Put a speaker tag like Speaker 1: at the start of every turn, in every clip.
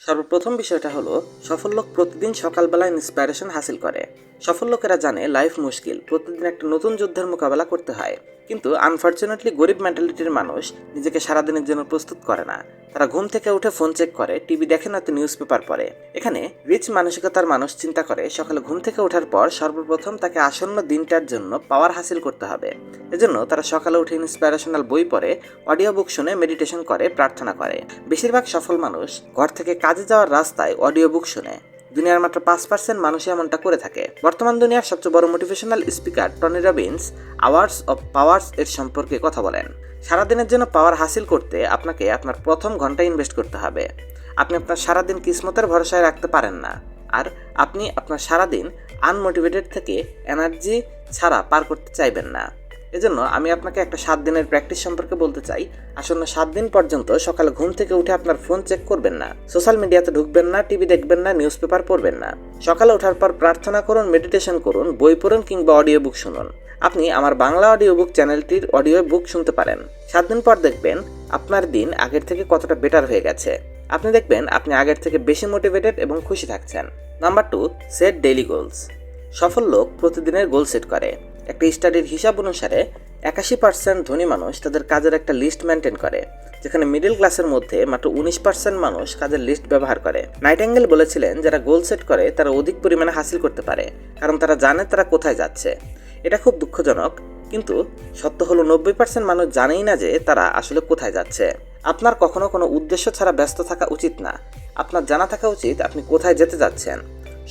Speaker 1: সর্বপ্রথম বিষয়টা হলো, সফল লোক প্রতিদিন সকালবেলা ইন্সপাইরেশন হাসিল করে। সফল লোকেরা জানে লাইফ মুশকিল, প্রতিদিন একটা নতুন যুদ্ধের মোকাবেলা করতে হয়। কিন্তু আনফর্চুনেটলি গরিব মেন্টালিটির মানুষ নিজেকে সারাদিনের জন্য প্রস্তুত করে না। তারা ঘুম থেকে উঠে ফোন চেক করে টিভি দেখে না তো নিউজ পেপার পড়ে। এখানে রিচ মানসিকতার মানুষ চিন্তা করে, সকালে ঘুম থেকে ওঠার পর সর্বপ্রথম তাকে আসন্ন দিনটার জন্য পাওয়ার হাসিল করতে হবে। এজন্য তারা সকালে উঠে ইন্সপাইরেশনাল বই পড়ে অডিও বুক শুনে মেডিটেশন করে, প্রার্থনা করে। বেশিরভাগ সফল মানুষ ঘর থেকে কাজে যাওয়ার রাস্তায় অডিও বুক শুনে। দুনিয়ার মাত্র পাঁচ পার্সেন্ট মানুষই এমনটা করে থাকে। বর্তমান দুনিয়ার সবচেয়ে বড় motivational speaker Tony Robbins hours of powers এর সম্পর্কে কথা বলেন। সারাদিনের জন্য পাওয়ার হাসিল করতে আপনাকে আপনার প্রথম ঘণ্টা ইনভেস্ট করতে হবে। আপনি আপনার সারাদিন কিসমতের ভরসায় রাখতে পারেন না। আর আপনি আপনার সারাদিন আনমোটিভেটেড থেকে এনার্জি ছাড়া পার করতে চাইবেন না। এজন্য আমি আপনাকে একটা সাত দিনের প্র্যাকটিস সম্পর্কে বলতে চাই। আসন্ন সাত দিন পর্যন্ত সকালে ঘুম থেকে উঠে আপনার ফোন চেক করবেন না। সোশ্যাল মিডিয়াতে ঢুকবেন না টিভি দেখবেন না নিউজ পেপার পড়বেন না। সকালে ওঠার পর প্রার্থনা করুন মেডিটেশন করুন, বই পড়ুন কিংবা অডিও বুক শুনুন। আপনি আমার বাংলা অডিও বুক চ্যানেলটির অডিও বুক শুনতে পারেন। সাত দিন পর দেখবেন আপনার দিন আগের থেকে কতটা বেটার হয়ে গেছে। আপনি দেখবেন আপনি আগের থেকে বেশি মোটিভেটেড এবং খুশি থাকছেন। Number two set daily goals সফল লোক প্রতিদিনের গোল সেট করে। একটা স্টাডির হিসাব অনুসারে একাশি পার্সেন্ট ধনী মানুষ তাদের কাজের একটা লিস্ট মেনটেন করে, যেখানে মিডল ক্লাসের মধ্যে মাত্র উনিশ পার্সেন্ট মানুষ কাজের লিস্ট ব্যবহার করে। নাইটেঙ্গেল বলেছিলেন, যারা গোল সেট করে, তারা অধিক পরিমাণে হাসিল করতে পারে, কারণ তারা জানে তারা কোথায় যাচ্ছে। এটা খুব দুঃখজনক, কিন্তু সত্য হলো নব্বই পার্সেন্ট মানুষ জানেই না যে তারা আসলে কোথায় যাচ্ছে। আপনার কখনো কোনো উদ্দেশ্য ছাড়া ব্যস্ত থাকা উচিত না। আপনার জানা থাকা উচিত আপনি কোথায় যেতে যাচ্ছেন।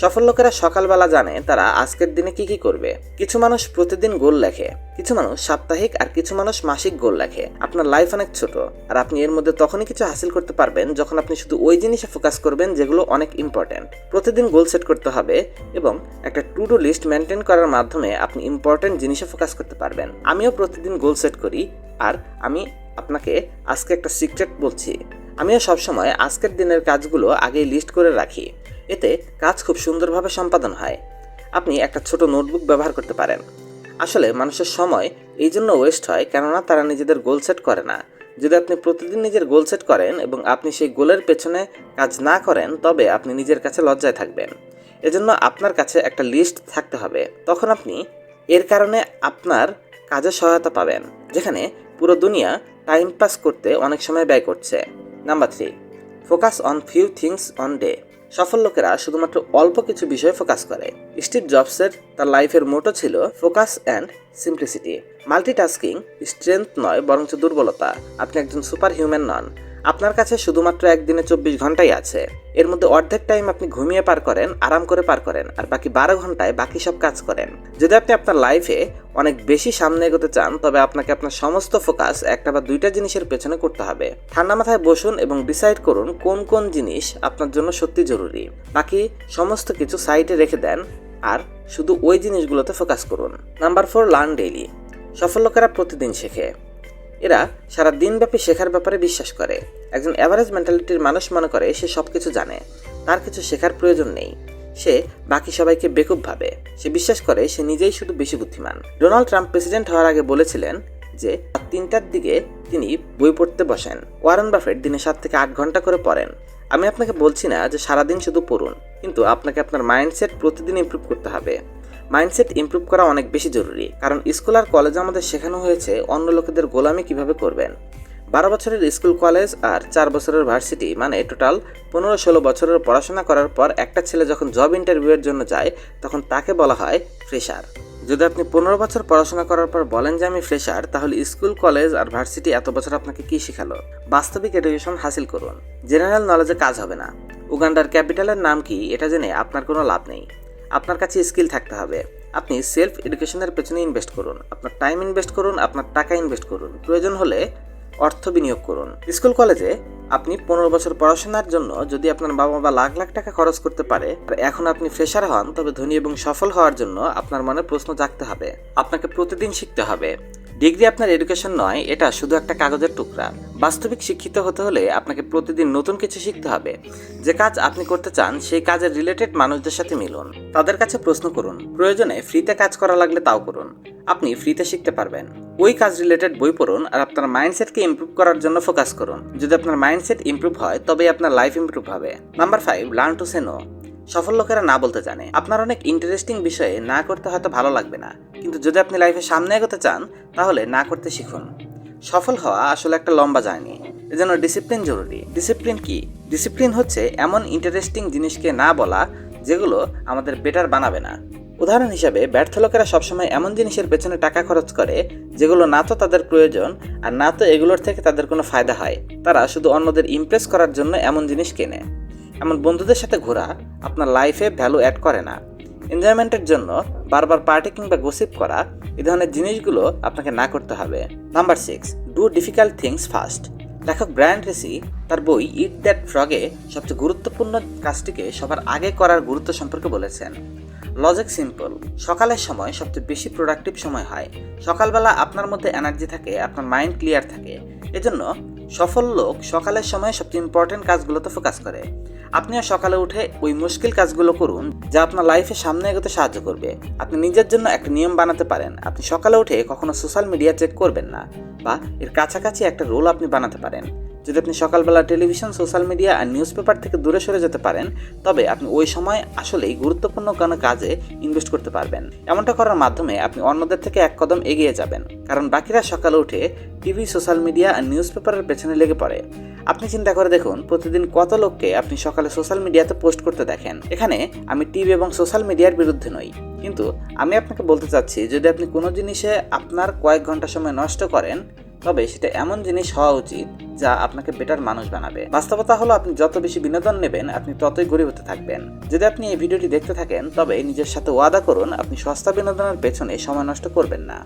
Speaker 1: সফল লোকেরা সকালবেলা জানে তারা আজকের দিনে কি কি করবে। কিছু মানুষ প্রতিদিন গোল লেখে, কিছু মানুষ সাপ্তাহিক আর কিছু মানুষ মাসিক গোল লেখে। আপনার লাইফ অনেক ছোট, আর আপনি এর মধ্যে তখনই কিছু হাসিল করতে পারবেন যখন আপনি শুধু ওই জিনিসে ফোকাস করবেন যেগুলো অনেক ইম্পর্ট্যান্ট প্রতিদিন গোল সেট করতে হবে এবং একটা টু ডু লিস্ট মেনটেন করার মাধ্যমে আপনি ইম্পর্ট্যান্ট জিনিসে ফোকাস করতে পারবেন। আমিও প্রতিদিন গোল সেট করি, আর আমি আপনাকে আজকে একটা সিক্রেট বলছি। আমিও সবসময় আজকের দিনের কাজগুলো আগেই লিস্ট করে রাখি। এতে কাজ খুব সুন্দরভাবে সম্পাদন হয়। আপনি একটা ছোট নোটবুক ব্যবহার করতে পারেন। আসলে মানুষের সময় এই জন্য ওয়েস্ট হয় কেননা তারা নিজেদের গোল সেট করে না। যদি আপনি প্রতিদিন নিজের গোল সেট করেন এবং আপনি সেই গোলের পেছনে কাজ না করেন, তবে আপনি নিজের কাছে লজ্জায় থাকবেন। এজন্য আপনার কাছে একটা লিস্ট থাকতে হবে। তখন আপনি এর কারণে আপনার কাজে সহায়তা পাবেন, যেখানে পুরো দুনিয়া টাইম পাস করতে অনেক সময় ব্যয় করছে। Number three focus on few things on day সফল লোকেরা শুধুমাত্র অল্প কিছু বিষয়ে ফোকাস করে। স্টিভ জবসের তার লাইফের মোটো ছিল focus and simplicity multitasking strength নয়, বরঞ্চ দুর্বলতা। আপনি একজন সুপার হিউম্যান নন। আপনার কাছে শুধুমাত্র একদিনে চব্বিশ ঘন্টাই আছে। এর মধ্যে অর্ধেক টাইম আপনি ঘুমিয়ে পার করেন, আরাম করে পার করেন, আর বাকি বারো ঘন্টায় বাকি সব কাজ করেন। যদি আপনি আপনার লাইফে অনেক বেশি সামনে এগোতে চান, তবে আপনাকে আপনার সমস্ত ফোকাস একটা বা দুইটা জিনিসের পেছনে করতে হবে। ঠান্ডা মাথায় বসুন এবং ডিসাইড করুন কোন কোন জিনিস আপনার জন্য সত্যি জরুরি। বাকি সমস্ত কিছু সাইডে রেখে দেন, আর শুধু ওই জিনিসগুলোতে ফোকাস করুন। নাম্বার ফোর লার্ন ডেইলি সফল লোকেরা প্রতিদিন শেখে। এরা সারা দিনব্যাপী শেখার ব্যাপারে বিশ্বাস করে। একজন অ্যাভারেজ মেন্টালিটির মানুষ মনে করে সে সব কিছু জানে। তার কিছু শেখার প্রয়োজন নেই। সে বাকি সবাইকে বেকুব ভাবে। সে বিশ্বাস করে সে নিজেই শুধু বেশি বুদ্ধিমান। ডোনাল্ড ট্রাম্প প্রেসিডেন্ট হওয়ার আগে বলেছিলেন যে তিনটার দিকে তিনি বই পড়তে বসেন। ওয়ারেন বাফেট দিনে সাত থেকে আট ঘণ্টা করে পড়েন। আমি আপনাকে বলছি না যে সারাদিন শুধু পড়ুন। কিন্তু আপনাকে আপনার মাইন্ডসেট প্রতিদিন ইমপ্রুভ করতে হবে। মাইন্ডসেট ইমপ্রুভ করা অনেক বেশি জরুরি, কারণ স্কুল আর কলেজে আমাদের শেখানো হয়েছে অন্য লোকেদের গোলামি কীভাবে করবেন। বারো বছরের স্কুল কলেজ আর চার বছরের ভার্সিটি মানে টোটাল পনেরো ষোলো বছরের পড়াশোনা করার পর একটা ছেলে যখন জব ইন্টারভিউয়ের জন্য যায়, তখন তাকে বলা হয় ফ্রেশার যদি আপনি পনেরো বছর পড়াশোনা করার পর বলেন যে আমি ফ্রেশার তাহলে স্কুল কলেজ আর ভার্সিটি এত বছর আপনাকে কি শেখালো? বাস্তবিক এডুকেশন হাসিল করুন। জেনারেল নলেজে কাজ হবে না। উগান্ডার ক্যাপিটালের নাম কি? এটা জেনে আপনার কোনো লাভ নেই। আপনার কাছে স্কিল থাকতে হবে। আপনি সেলফ এডুকেশনের পেছনে ইনভেস্ট করুন। আপনার টাইম ইনভেস্ট করুন, আপনার টাকা ইনভেস্ট করুন। প্রয়োজন হলে অর্থ বিনিয়োগ করুন। স্কুল, কলেজে আপনি পনেরো বছর পড়াশোনার জন্য যদি আপনার বাবা মা লাখ লাখ টাকা খরচ করতে পারে এখন আপনি ফ্রেশার হন, তবে ধনী এবং সফল হওয়ার জন্য আপনার মনে প্রশ্ন জাগতে হবে। আপনাকে প্রতিদিন শিখতে হবে। ডিগ্রি আপনার এডুকেশন নয়, এটা শুধু একটা কাগজের টুকরা। বাস্তবিক শিক্ষিত হতে হলে আপনাকে প্রতিদিন নতুন কিছু শিখতে হবে। যে কাজ আপনি করতে চান, সেই কাজের রিলেটেড মানুষদের সাথে মিলুন। তাদের কাছে প্রশ্ন করুন, প্রয়োজনে ফ্রিতে কাজ করা লাগলে তাও করুন। আপনি ফ্রিতে শিখতে পারবেন। ওই কাজ রিলেটেড বই পড়ুন আর আপনার মাইন্ডসেটকে ইমপ্রুভ করার জন্য ফোকাস করুন। যদি আপনার মাইন্ডসেট ইমপ্রুভ হয়, তবেই আপনার লাইফ ইমপ্রুভ হবে। Number five learn to say no সফল লোকেরা না বলতে জানে। আপনার অনেক ইন্টারেস্টিং বিষয়ে না করতে হয়তো ভালো লাগবে না। কিন্তু যদি আপনি লাইফে সামনে এগোতে চান, তাহলে না করতে শিখুন। সফল হওয়া আসলে একটা লম্বা জার্নি। এজন্য ডিসিপ্লিন জরুরি। ডিসিপ্লিন কি? ডিসিপ্লিন হচ্ছে এমন ইন্টারেস্টিং জিনিসকে না বলা, যেগুলো আমাদের বেটার বানাবে না। উদাহরণ হিসাবে, ব্যর্থ লোকেরা সবসময় এমন জিনিসের পেছনে টাকা খরচ করে, যেগুলো না তো তাদের প্রয়োজন, আর না তো এগুলোর থেকে তাদের কোনো ফায়দা হয়। তারা শুধু অন্যদের ইমপ্রেস করার জন্য এমন জিনিস কেনে। এমন বন্ধুদের সাথে ঘোরা আপনার লাইফে ভ্যালু অ্যাড করে না। এনজয়মেন্টের জন্য বারবার পার্টি কিংবা গোসিপ করা এ ধরনের জিনিসগুলো আপনাকে না করতে হবে। Number six do difficult things first লেখক ব্র্যান্ড রেসি তার বই ইট দ্যাট ফ্রগে সবচেয়ে গুরুত্বপূর্ণ কাজটিকে সবার আগে করার গুরুত্ব সম্পর্কে বলেছেন। লজিক সিম্পল সকালের সময় সবচেয়ে বেশি প্রোডাক্টিভ সময় হয়। সকালবেলা আপনার মধ্যে এনার্জি থাকে, আপনার মাইন্ড ক্লিয়ার থাকে। এজন্য সফল লোক সকালের সময় সবচেয়ে ইম্পর্টেন্ট কাজগুলোতে ফোকাস করে। আপনিও সকালে উঠে ওই মুশকিল কাজগুলো করুন যা আপনার লাইফে সামনে এগোতে সাহায্য করবে। আপনি নিজের জন্য একটা নিয়ম বানাতে পারেন। আপনি সকালে উঠে কখনো সোশ্যাল মিডিয়া চেক করবেন না বা এর কাছাকাছি একটা রোল আপনি বানাতে পারেন। যদি আপনি সকালবেলা টেলিভিশন, সোশ্যাল মিডিয়া আর নিউজ পেপার থেকে দূরে সরে যেতে পারেন, তবে আপনি ওই সময় আসলেই গুরুত্বপূর্ণ কোনো কাজে ইনভেস্ট করতে পারবেন। এমনটা করার মাধ্যমে আপনি অন্যদের থেকে এক কদম এগিয়ে যাবেন, কারণ বাকিরা সকালে উঠে টিভি, সোশ্যাল মিডিয়া আর নিউজ পেপারের পেছনে লেগে পড়ে। আপনি চিন্তা করে দেখুন, প্রতিদিন কত লোককে আপনি সকালে সোশ্যাল মিডিয়াতে পোস্ট করতে দেখেন। এখানে আমি টিভি এবং সোশ্যাল মিডিয়ার বিরুদ্ধে নই। কিন্তু আমি আপনাকে বলতে চাচ্ছি, যদি আপনি কোনো জিনিসে আপনার কয়েক ঘণ্টা সময় নষ্ট করেন, তবে সেটা এমন জিনিস হওয়া উচিত যা আপনাকে বেটার মানুষ বানাবে। বাস্তবতা হলো আপনি যত বেশি বিনোদন নেবেন, আপনি ততই গরিব হতে থাকবেন। যদি আপনি এই ভিডিওটি দেখতে থাকেন, তবে নিজের সাথে ওয়াদা করুন, আপনি সস্তা বিনোদনের পেছনে সময় নষ্ট করবেন না।